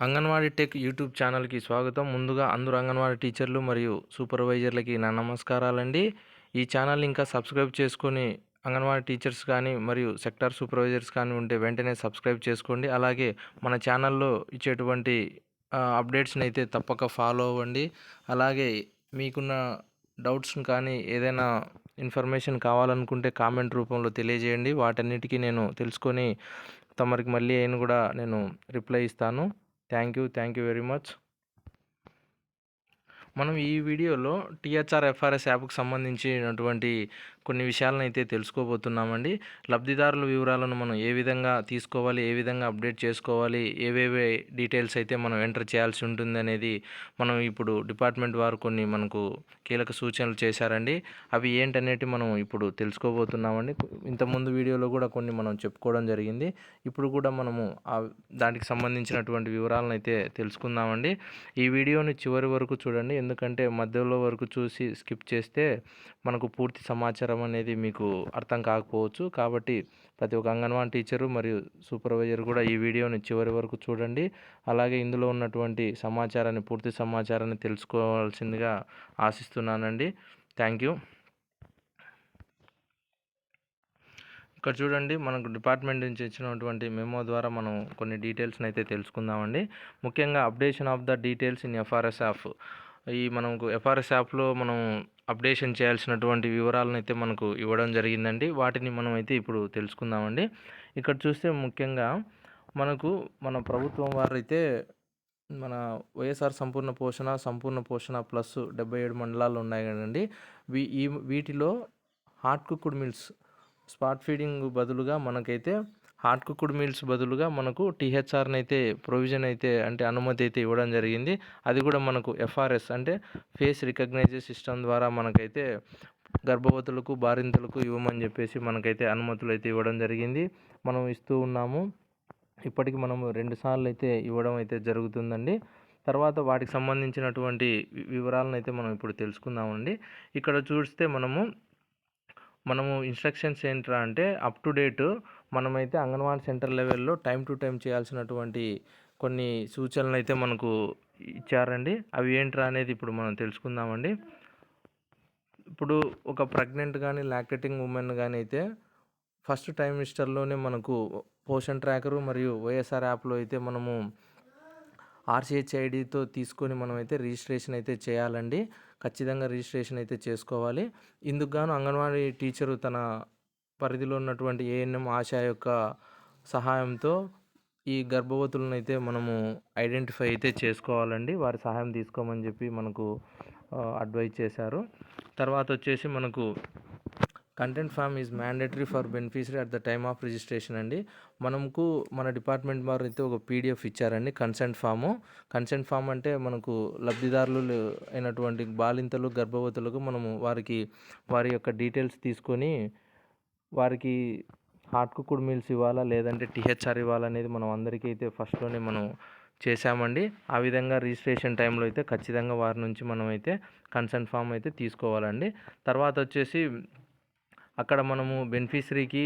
Anganwadi tech YouTube ఛానల్కి స్వాగతం. ముందుగా అందరూ అంగన్వాడీ టీచర్లు మరియు సూపర్వైజర్లకి నా నమస్కారాలండి. ఈ ఛానల్ ఇంకా సబ్స్క్రైబ్ చేసుకొని అంగన్వాడీ టీచర్స్ కానీ మరియు సెక్టార్ సూపర్వైజర్స్ కానీ ఉంటే వెంటనే సబ్స్క్రైబ్ చేసుకోండి. అలాగే మన ఛానల్లో ఇచ్చేటువంటి అప్డేట్స్ని అయితే తప్పక ఫాలో అవ్వండి. అలాగే మీకున్న డౌట్స్ని కానీ ఏదైనా ఇన్ఫర్మేషన్ కావాలనుకుంటే కామెంట్ రూపంలో తెలియజేయండి. వాటన్నిటికీ నేను తెలుసుకొని తమరికి మళ్ళీ అయిన కూడా నేను రిప్లై ఇస్తాను. Thank you thank you very much. మనం ఈ వీడియోలో టీహెచ్ఆర్ ఎఫ్ఆర్ఎస్ యాప్కి సంబంధించినటువంటి కొన్ని విషయాలను అయితే తెలుసుకోబోతున్నామండి. లబ్ధిదారుల వివరాలను మనం ఏ విధంగా తీసుకోవాలి ఏ విధంగా అప్డేట్ చేసుకోవాలి ఏవేవే డీటెయిల్స్ అయితే మనం ఎంటర్ చేయాల్సి ఉంటుంది అనేది మనం ఇప్పుడు డిపార్ట్మెంట్ వారు కొన్ని మనకు కీలక సూచనలు చేశారండి. అవి ఏంటనేటి మనం ఇప్పుడు తెలుసుకోబోతున్నామండి. ఇంతకుముందు వీడియోలో కూడా కొన్ని మనం చెప్పుకోవడం జరిగింది. ఇప్పుడు కూడా మనము దానికి సంబంధించినటువంటి వివరాలను అయితే తెలుసుకుందామండి. ఈ వీడియోని చివరి వరకు చూడండి. ఎందుకంటే మధ్యలో వరకు చూసి స్కిప్ చేస్తే మనకు పూర్తి సమాచారం అనేది మీకు అర్థం కాకపోవచ్చు. కాబట్టి ప్రతి ఒక్క అంగన్వాడీ టీచరు మరియు సూపర్వైజర్ కూడా ఈ వీడియోని చివరి వరకు చూడండి. అలాగే ఇందులో ఉన్నటువంటి సమాచారాన్ని పూర్తి సమాచారాన్ని తెలుసుకోవాల్సిందిగా ఆశిస్తున్నానండి. Thank you. ఇక్కడ చూడండి మనకు డిపార్ట్మెంట్ నుంచి ఇచ్చినటువంటి మెమో ద్వారా మనం కొన్ని డీటెయిల్స్ని అయితే తెలుసుకుందామండి. ముఖ్యంగా updation of the details in FRS app. ఈ మనకు ఎఫ్ఆర్ఎస్ యాప్లో మనం అప్డేషన్ చేయాల్సినటువంటి వివరాలను అయితే మనకు ఇవ్వడం జరిగిందండి. వాటిని మనం అయితే ఇప్పుడు తెలుసుకుందామండి. ఇక్కడ చూస్తే ముఖ్యంగా మనకు మన ప్రభుత్వం వారైతే మన వైఎస్ఆర్ సంపూర్ణ పోషణ సంపూర్ణ పోషణ ప్లస్ డెబ్బై ఏడు మండలాలు ఉన్నాయి కదండి. వీ ఈ వీటిలో hot cooked meals spot feeding బదులుగా మనకైతే హార్డ్ కుక్డ్ మీల్స్ బదులుగా మనకు టీహెచ్ఆర్ని అయితే ప్రొవిజన్ అయితే అంటే అనుమతి అయితే ఇవ్వడం జరిగింది. అది కూడా మనకు ఎఫ్ఆర్ఎస్ అంటే ఫేస్ రికగ్నైజే సిస్టమ్ ద్వారా మనకైతే గర్భవతులకు బారింతలకు ఇవ్వమని చెప్పేసి మనకైతే అనుమతులు అయితే ఇవ్వడం జరిగింది. మనం ఇస్తూ ఉన్నాము. ఇప్పటికి మనము రెండు సార్లు అయితే ఇవ్వడం అయితే జరుగుతుందండి. తర్వాత వాటికి సంబంధించినటువంటి వివరాలను అయితే మనం ఇప్పుడు తెలుసుకుందామండి. ఇక్కడ చూస్తే మనము మనము ఇన్స్ట్రక్షన్స్ ఏంట్రా అంటే అప్ టు డేట్ మనమైతే అంగన్వాడీ సెంటర్ లెవెల్లో టైం టు టైం చేయాల్సినటువంటి కొన్ని సూచనలు అయితే మనకు ఇచ్చారండి. అవి ఏంట్రా అనేది ఇప్పుడు మనం తెలుసుకుందామండి. ఇప్పుడు ఒక ప్రెగ్నెంట్ కానీ లాక్టేటింగ్ ఉమెన్ కానీ అయితే ఫస్ట్ టైం మిస్టర్లోనే మనకు పోషన్ ట్రాకరు మరియు వైఎస్ఆర్ యాప్లో అయితే మనము ఆర్సీహెచ్ ఐడితో తీసుకొని మనమైతే రిజిస్ట్రేషన్ అయితే చేయాలండి. ఖచ్చితంగా రిజిస్ట్రేషన్ అయితే చేసుకోవాలి. ఇందుకు గాను అంగన్వాడీ టీచరు తన పరిధిలో ఉన్నటువంటి ఏఎన్ఎం ఆశ యొక్క సహాయంతో ఈ గర్భవతులను అయితే మనము ఐడెంటిఫై అయితే చేసుకోవాలండి. వారి సహాయం తీసుకోమని చెప్పి మనకు అడ్వైజ్ చేశారు. తర్వాత వచ్చేసి మనకు content form is mandatory for beneficiary at the time of registration అండి. మనకు మన డిపార్ట్మెంట్ వారు అయితే ఒక పీడిఎఫ్ ఇచ్చారండి కన్సెంట్ ఫాము కన్సెంట్ ఫామ్ అంటే మనకు లబ్ధిదారులు అయినటువంటి బాలింతలు గర్భవతులకు మనము వారికి వారి యొక్క డీటెయిల్స్ తీసుకొని వారికి హార్ట్ కుక్కుడ్ మీల్స్ ఇవ్వాలా లేదంటే టీహెచ్ఆర్ ఇవ్వాలా అనేది మనం అందరికీ అయితే ఫస్ట్లోనే మనం చేశామండి. ఆ విధంగా రిజిస్ట్రేషన్ టైంలో అయితే ఖచ్చితంగా వారి నుంచి మనం అయితే కన్సెంట్ ఫామ్ అయితే తీసుకోవాలండి. తర్వాత వచ్చేసి అక్కడ మనము బెనిఫిషరీకి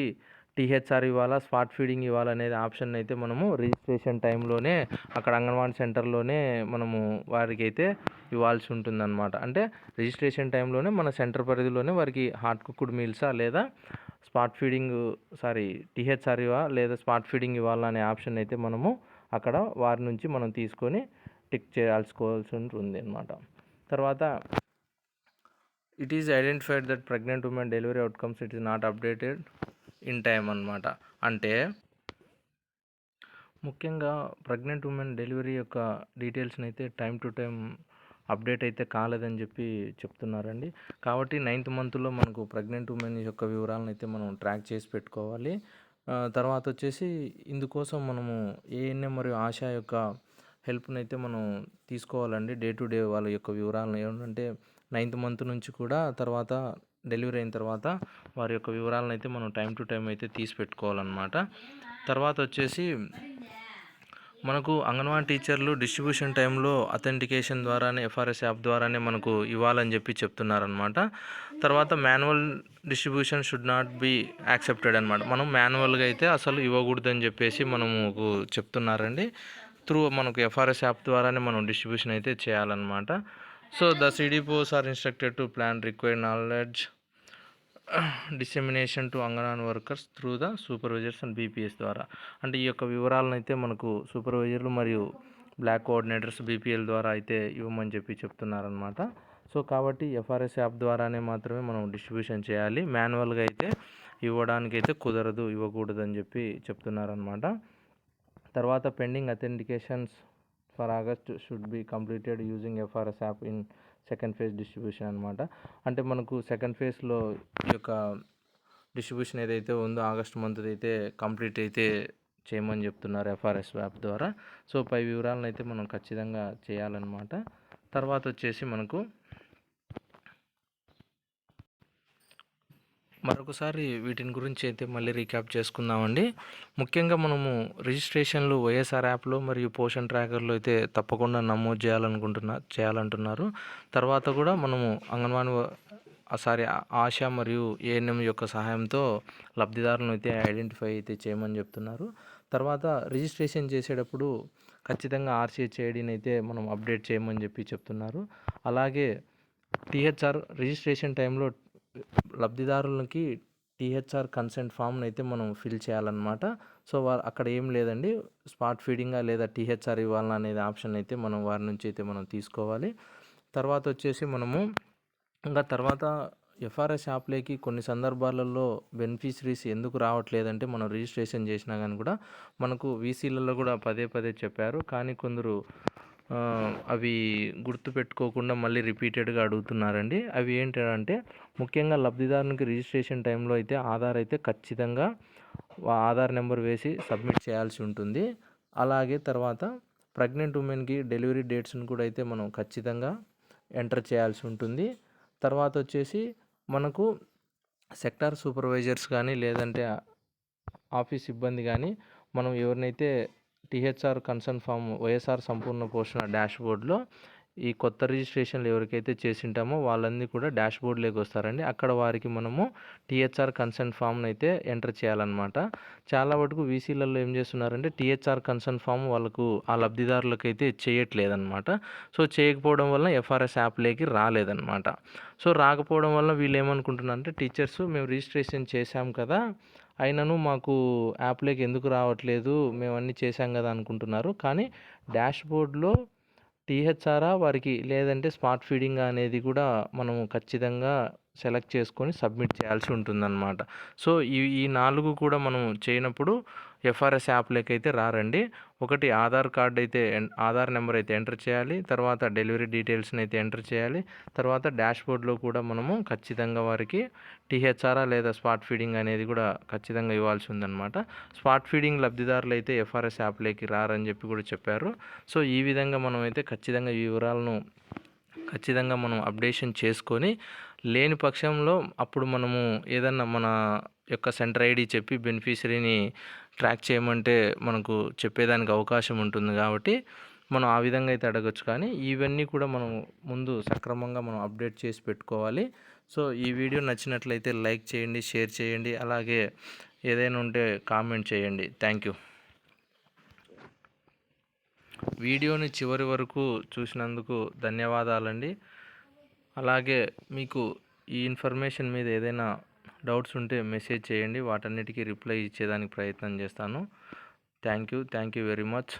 టీహెచ్ఆర్ ఇవ్వాలా స్పాట్ ఫీడింగ్ ఇవ్వాలనేది ఆప్షన్ అయితే మనము రిజిస్ట్రేషన్ టైంలోనే అక్కడ అంగన్వాడీ సెంటర్లోనే మనము వారికి అయితే ఇవ్వాల్సి ఉంటుందన్నమాట. అంటే రిజిస్ట్రేషన్ టైంలోనే మన సెంటర్ పరిధిలోనే వారికి హాట్ కుక్కుడ్ మీల్సా లేదా స్పాట్ ఫీడింగ్ సారీ టీహెచ్ఆర్ ఇవా లేదా స్పాట్ ఫీడింగ్ ఇవ్వాలనే ఆప్షన్ అయితే మనము అక్కడ వారి నుంచి మనం తీసుకొని టిక్ చేయాల్సుకోవాల్సి ఉంటుంది అనమాట తర్వాత it is identified that pregnant women delivery outcomes it is not updated in time అనమాట అంటే ముఖ్యంగా ప్రెగ్నెంట్ ఉమెన్ డెలివరీ యొక్క డీటెయిల్స్ని అయితే టైం టు టైం అప్డేట్ అయితే కాలేదని చెప్పి చెప్తున్నారండి. కాబట్టి నైన్త్ మంత్లో మనకు ప్రెగ్నెంట్ ఉమెన్ యొక్క వివరాలను అయితే మనం ట్రాక్ చేసి పెట్టుకోవాలి. తర్వాత వచ్చేసి ఇందుకోసం మనము ఏఎన్ఎం మరియు ఆశా యొక్క హెల్ప్ని అయితే మనం తీసుకోవాలండి. డే టు డే వాళ్ళ యొక్క వివరాలను ఏమంటే నైన్త్ మంత్ నుంచి కూడా తర్వాత డెలివరీ అయిన తర్వాత వారి యొక్క వివరాలను అయితే మనం టైం టు టైం అయితే తీసి పెట్టుకోవాలన్నమాట. తర్వాత వచ్చేసి మనకు అంగన్వాడీ టీచర్లు డిస్ట్రిబ్యూషన్ టైంలో అథెంటికేషన్ ద్వారానే ఎఫ్ఆర్ఎస్ యాప్ ద్వారానే మనకు ఇవ్వాలని చెప్పి చెప్తున్నారనమాట తర్వాత manual distribution should not be accepted అనమాట మనం మాన్యువల్గా అయితే అసలు ఇవ్వకూడదని చెప్పేసి మనము చెప్తున్నారండి. త్రూ మనకు ఎఫ్ఆర్ఎస్ యాప్ ద్వారానే మనం డిస్ట్రిబ్యూషన్ అయితే చేయాలన్నమాట. So the CDPOs are instructed to plan required knowledge dissemination to anganwadi workers through the supervisors and BPs ద్వారా. అంటే ఈ యొక్క వివరాలను అయితే మనకు సూపర్వైజర్లు మరియు బ్లాక్ కోఆర్డినేటర్స్ బీపీఎల్ ద్వారా అయితే ఇవ్వమని చెప్పి చెప్తున్నారనమాట సో కాబట్టి ఎఫ్ఆర్ఎస్ యాప్ ద్వారానే మాత్రమే మనం డిస్ట్రిబ్యూషన్ చేయాలి. మాన్యువల్గా అయితే ఇవ్వడానికి అయితే కుదరదు ఇవ్వకూడదు అని చెప్పి చెప్తున్నారనమాట తర్వాత pending authentications for August should be completed using FRS app in second phase distribution అనమాట అంటే మనకు సెకండ్ ఫేజ్లో ఈ యొక్క డిస్ట్రిబ్యూషన్ ఏదైతే ఉందో ఆగస్ట్ మంత్ అయితే కంప్లీట్ అయితే చేయమని చెప్తున్నారు ఎఫ్ఆర్ఎస్ యాప్ ద్వారా. సో పై వివరాలను అయితే మనం ఖచ్చితంగా చేయాలన్నమాట. తర్వాత వచ్చేసి మనకు మరొకసారి వీటిని గురించి అయితే మళ్ళీ రీక్యాప్ చేసుకుందామండి. ముఖ్యంగా మనము రిజిస్ట్రేషన్లు వైఎస్ఆర్ యాప్లో మరియు పోషన్ ట్రాకర్లో అయితే తప్పకుండా నమోదు చేయాలనుకుంటున్నా చేయాలంటున్నారు. తర్వాత కూడా మనము అంగన్వాడీ సారీ ఆశ మరియు ఏఎన్ఎం యొక్క సహాయంతో లబ్ధిదారులను అయితే ఐడెంటిఫై అయితే చేయమని చెప్తున్నారు. తర్వాత రిజిస్ట్రేషన్ చేసేటప్పుడు ఖచ్చితంగా ఆర్సీహెచ్ ఐడిని అయితే మనం అప్డేట్ చేయమని చెప్పి చెప్తున్నారు. అలాగే టీహెచ్ఆర్ రిజిస్ట్రేషన్ టైంలో లబ్ధిదారులకి టీహెచ్ఆర్ కన్సెంట్ ఫామ్ని అయితే మనం ఫిల్ చేయాలన్నమాట. సో వారు అక్కడ ఏం లేదండి. స్పాట్ ఫీడింగా లేదా టీహెచ్ఆర్ ఇవ్వాలని అనేది ఆప్షన్ అయితే మనం వారి నుంచి అయితే మనం తీసుకోవాలి. తర్వాత వచ్చేసి మనము ఇంకా తర్వాత ఎఫ్ఆర్ఎస్ యాప్లోకి కొన్ని సందర్భాలలో బెనిఫిషరీస్ ఎందుకు రావట్లేదంటే మనం రిజిస్ట్రేషన్ చేసినా కానీ కూడా మనకు వీసీలలో కూడా పదే పదే చెప్పారు. కానీ కొందరు అవి గుర్తు పెట్టుకోకుండా మళ్ళీ రిపీటెడ్గా అడుగుతున్నారండి. అవి ఏంటంటే ముఖ్యంగా లబ్ధిదారునికి రిజిస్ట్రేషన్ టైంలో అయితే ఆధార్ అయితే ఖచ్చితంగా ఆధార్ నెంబర్ వేసి సబ్మిట్ చేయాల్సి ఉంటుంది. అలాగే తర్వాత ప్రెగ్నెంట్ ఉమెన్కి డెలివరీ డేట్స్ని కూడా అయితే మనం ఖచ్చితంగా ఎంటర్ చేయాల్సి ఉంటుంది. తర్వాత వచ్చేసి మనకు సెక్టార్ సూపర్వైజర్స్ కానీ లేదంటే ఆఫీస్ సిబ్బంది కానీ మనం ఎవరినైతే టీహెచ్ఆర్ కన్సర్న్ ఫామ్ వైఎస్ఆర్ సంపూర్ణ పోషణ డాష్ బోర్డ్లో ఈ కొత్త రిజిస్ట్రేషన్లు ఎవరికైతే చేసింటామో వాళ్ళన్నీ కూడా డాష్ బోర్డ్లోకి వస్తారండి. అక్కడ వారికి మనము టీహెచ్ఆర్ కన్సర్న్ ఫామ్ను అయితే ఎంటర్ చేయాలన్నమాట. చాలా వరకు వీసీలలో ఏం చేస్తున్నారంటే టీహెచ్ఆర్ కన్సర్న్ ఫామ్ వాళ్ళకు ఆ లబ్ధిదారులకు అయితే చేయట్లేదన్నమాట. సో చేయకపోవడం వల్ల ఎఫ్ఆర్ఎస్ యాప్లోకి రాలేదన్నమాట. సో రాకపోవడం వల్ల వీళ్ళు ఏమనుకుంటున్నారంటే టీచర్స్ మేము రిజిస్ట్రేషన్ చేశాం కదా అయినను మాకు యాప్లోకి ఎందుకు రావట్లేదు మేము అన్నీ చేశాం కదా అనుకుంటున్నారు. కానీ డాష్ బోర్డ్లో టీహెచ్ఆర్ఆ వారికి లేదంటే స్మార్ట్ ఫీడింగ్ అనేది కూడా మనము ఖచ్చితంగా సెలెక్ట్ చేసుకొని సబ్మిట్ చేయాల్సి ఉంటుందన్నమాట. సో ఈ ఈ నాలుగు కూడా మనం చేయనప్పుడు ఎఫ్ఆర్ఎస్ యాప్లోకి అయితే రారండి. ఒకటి ఆధార్ కార్డ్ అయితే ఆధార్ నెంబర్ అయితే ఎంటర్ చేయాలి. తర్వాత డెలివరీ డీటెయిల్స్ని అయితే ఎంటర్ చేయాలి. తర్వాత డాష్బోర్డ్లో కూడా మనము ఖచ్చితంగా వారికి టీహెచ్ఆర్ఆ లేదా స్పాట్ ఫీడింగ్ అనేది కూడా ఖచ్చితంగా ఇవ్వాల్సి ఉందన్నమాట. స్పాట్ ఫీడింగ్ లబ్ధిదారులు అయితే ఎఫ్ఆర్ఎస్ యాప్లోకి రారని చెప్పి కూడా చెప్పారు. సో ఈ విధంగా మనం అయితే ఖచ్చితంగా ఈ వివరాలను ఖచ్చితంగా మనం అప్డేషన్ చేసుకొని లేని పక్షంలో అప్పుడు మనము ఏదన్నా మన యొక్క సెంటర్ ఐడి చెప్పి బెనిఫిషరీని ట్రాక్ చేయమంటే మనకు చెప్పేదానికి అవకాశం ఉంటుంది కాబట్టి మనం ఆ విధంగా అయితే అడగచ్చు. కానీ ఇవన్నీ కూడా మనం ముందు సక్రమంగా మనం అప్డేట్ చేసి పెట్టుకోవాలి. సో ఈ వీడియో నచ్చినట్లయితే లైక్ చేయండి షేర్ చేయండి అలాగే ఏదైనా ఉంటే కామెంట్ చేయండి. Thank you. వీడియోని చివరి వరకు చూసినందుకు ధన్యవాదాలండి. అలాగే మీకు ఈ ఇన్ఫర్మేషన్ మీద ఏదైనా డౌట్స్ ఉంటే మెసేజ్ చేయండి. వాటన్నిటికీ రిప్లై ఇచ్చేదానికి ప్రయత్నం చేస్తాను. Thank you. Thank you very much.